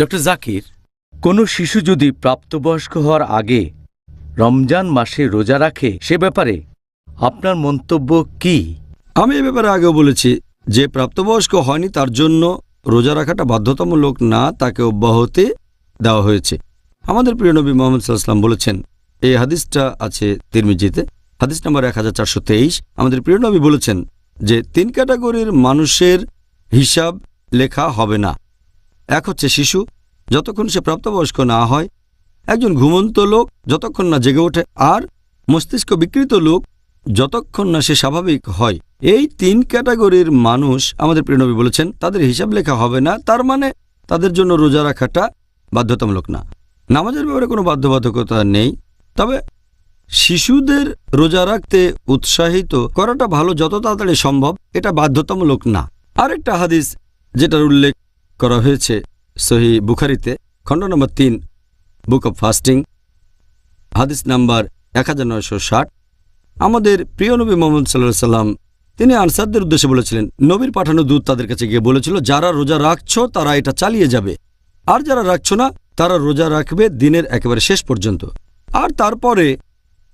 Doctor Zakir, কোনো শিশু যদি প্রাপ্তবয়স্ক হওয়ার আগে রমজান মাসে রোজা রাখে, সে ব্যাপারে আপনার মন্তব্য কি? আমি এ ব্যাপারে আগেও বলেছি যে প্রাপ্তবয়স্ক হয়নি, তার জন্য রোজা রাখাটা বাধ্যতামূলক না, তাকে অব্যাহতি দেওয়া হয়েছে। আমাদের প্রিয় নবী মোহাম্মদ সাল্লাম বলেছেন, এই হাদিসটা আছে তিরমিজিতে, হাদিস নম্বর এক হাজার চারশো তেইশ। আমাদের প্রিয় নবী বলেছেন যে তিন ক্যাটাগরির মানুষের হিসাব লেখা হবে না। এক হচ্ছে শিশু, যতক্ষণ সে প্রাপ্তবয়স্ক না হয়, একজন ঘুমন্ত লোক যতক্ষণ না জেগে ওঠে, আর মস্তিষ্ক বিকৃত লোক যতক্ষণ না সে স্বাভাবিক হয়। এই তিন ক্যাটাগরির মানুষ আমাদের প্রিয়নবী বলেছেন, তাদের হিসাব লেখা হবে না, তার মানে তাদের জন্য রোজা রাখাটা বাধ্যতামূলক না। নামাজের ব্যাপারে কোনো বাধ্যবাধকতা নেই, তবে শিশুদের রোজা রাখতে উৎসাহিত করাটা ভালো যত তাড়াতাড়ি সম্ভব, এটা বাধ্যতামূলক না। আরেকটা হাদিস যেটার উল্লেখ করা হয়েছে সহি বুখারিতে, খণ্ড নম্বর তিন, বুক অব ফাস্টিং, হাদিস নাম্বার এক হাজার নয়শো ষাট। আমাদের প্রিয় নবী মোহাম্মদ সাল্লাহ সাল্লাম, তিনি আনসারদের উদ্দেশ্যে বলেছিলেন, নবীর পাঠানো দূত তাদের কাছে গিয়ে বলেছিল, যারা রোজা রাখছ তারা এটা চালিয়ে যাবে, আর যারা রাখছ না, তারা রোজা রাখবে দিনের একেবারে শেষ পর্যন্ত। আর তারপরে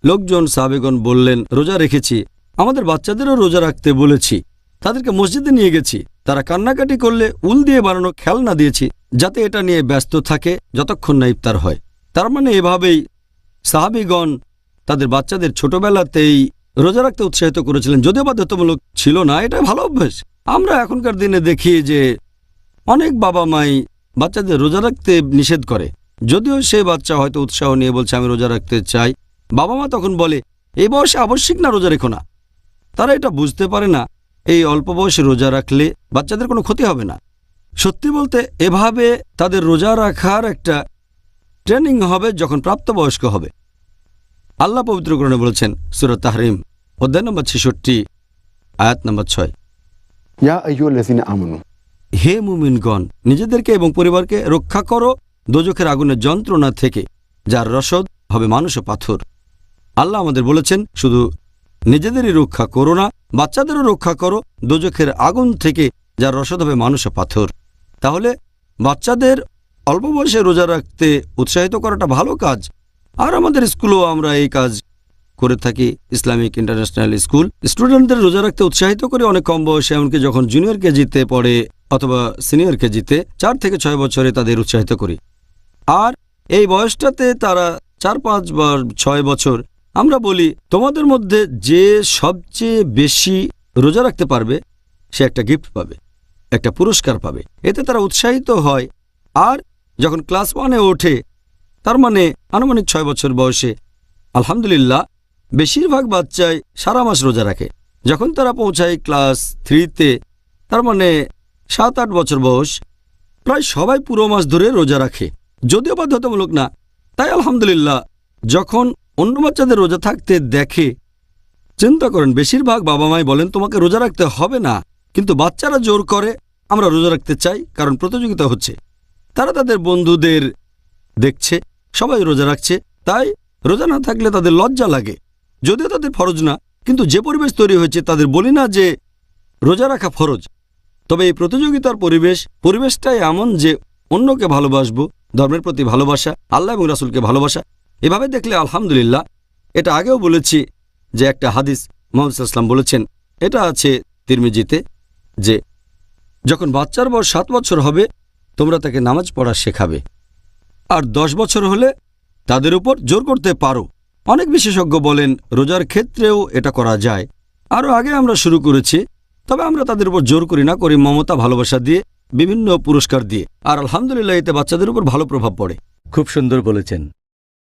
লোকজন সাবেগন বললেন, রোজা রেখেছি, আমাদের বাচ্চাদেরও রোজা রাখতে বলেছি। তাদেরকে মসজিদে নিয়ে গেছি। তারা কান্নাকাটি করলে উল দিয়ে বানানো খেলনা দিয়েছি, যাতে এটা নিয়ে ব্যস্ত থাকে যতক্ষণ না ইফতার হয়। তার মানে এভাবেই সাহাবিগণ তাদের বাচ্চাদের ছোটবেলাতেই রোজা রাখতে উৎসাহিত করেছিলেন। যদিও বাধ্যতামূলক ছিল না, এটা ভালো অভ্যেস। আমরা এখনকার দিনে দেখি যে অনেক বাবা মাই বাচ্চাদের রোজা রাখতে নিষেধ করে। যদিও সে বাচ্চা হয়তো উৎসাহ নিয়ে বলছে, আমি রোজা রাখতে চাই। বাবা মা তখন বলে এই বয়সে আবশ্যিক না রোজা রেখো না। তারা এটা বুঝতে পারে না। এই অল্প বয়সে রোজা রাখলে বাচ্চাদের কোনো ক্ষতি হবে না। সত্যি বলতে এভাবে তাদের রোজা রাখার একটা ট্রেনিং হবে যখন প্রাপ্তবয়স্ক হবে। আল্লাহ পবিত্রকরণে বলেছেন সুরত তাহরিম অধ্যায় নম্বর ছেষট্টি আয়াত নম্বর ছয়। হে মুমিনগণ নিজেদেরকে এবং পরিবারকে রক্ষা করো দোজখের আগুনের যন্ত্রণা থেকে যার রসদ হবে মানুষ ও পাথর। আল্লাহ আমাদের বলেছেন শুধু নিজেদেরই রক্ষা করো না, বাচ্চাদেরও রক্ষা করো, দোজখের আগুন থেকে যার রসদ হবে মানুষ পাথর। তাহলে বাচ্চাদের অল্প বয়সে রোজা রাখতে উৎসাহিত করাটা ভালো কাজ। আর আমাদের স্কুলেও আমরা এই কাজ করে থাকি, ইসলামিক ইন্টারন্যাশনাল স্কুল। স্টুডেন্টদের রোজা রাখতে উৎসাহিত করে অনেক কম বয়সে, এমনকি যখন জুনিয়র কেজিতে পড়ে অথবা সিনিয়র কেজিতে, চার থেকে ছয় বছরে তাদের উৎসাহিত করি। আর এই বয়সটাতে তারা চার, পাঁচ বা ছয় বছর আমরা বলি, তোমাদের মধ্যে যে সবচেয়ে বেশি রোজা রাখতে পারবে, সে একটা গিফট পাবে, একটা পুরস্কার পাবে। এতে তারা উৎসাহিত হয়। আর যখন ক্লাস ওয়ানে ওঠে, তার মানে আনুমানিক ছয় বছর বয়সে, আলহামদুলিল্লাহ, বেশিরভাগ বাচ্চাই সারা মাস রোজা রাখে। যখন তারা পৌঁছায় ক্লাস থ্রিতে, তার মানে সাত আট বছর বয়স, প্রায় সবাই পুরো মাস ধরে রোজা রাখে। যদিও বাধ্যতামূলক না, তাই আলহামদুলিল্লাহ, যখন অন্য বাচ্চাদের রোজা থাকতে দেখে চিন্তা করেন, বেশিরভাগ বাবা মাই বলেন, তোমাকে রোজা রাখতে হবে না, কিন্তু বাচ্চারা জোর করে, আমরা রোজা রাখতে চাই, কারণ প্রতিযোগিতা হচ্ছে। তারা তাদের বন্ধুদের দেখছে, সবাই রোজা রাখছে, তাই রোজা না থাকলে তাদের লজ্জা লাগে। যদিও তাদের ফরজ না, কিন্তু যে পরিবেশ তৈরি হয়েছে, তাদের বলি না যে রোজা রাখা ফরজ। তবে এই প্রতিযোগিতার পরিবেশ, পরিবেশটাই এমন যে অন্যকে ভালোবাসবো, ধর্মের প্রতি ভালোবাসা, আল্লাহ এবং রাসুলকে ভালোবাসা এভাবে দেখলে আলহামদুলিল্লাহ, এটা আগেও বলেছি যে একটা হাদিস মোহাম্মদ ইসলাম বলেছেন, এটা আছে তিরমিজিতে যে যখন বাচ্চার বয়স সাত বছর হবে, তোমরা তাকে নামাজ পড়া শেখাবে। আর দশ বছর হলে তাদের উপর জোর করতে পারো। অনেক বিশেষজ্ঞ বলেন, রোজার ক্ষেত্রেও এটা করা যায়। আরও আগে আমরা শুরু করেছি, তবে আমরা তাদের উপর জোর করি না, করি মমতা, ভালোবাসা দিয়ে, বিভিন্ন পুরস্কার দিয়ে। আর আলহামদুলিল্লাহ, এতে বাচ্চাদের উপর ভালো প্রভাব পড়ে। খুব সুন্দর বলেছেন।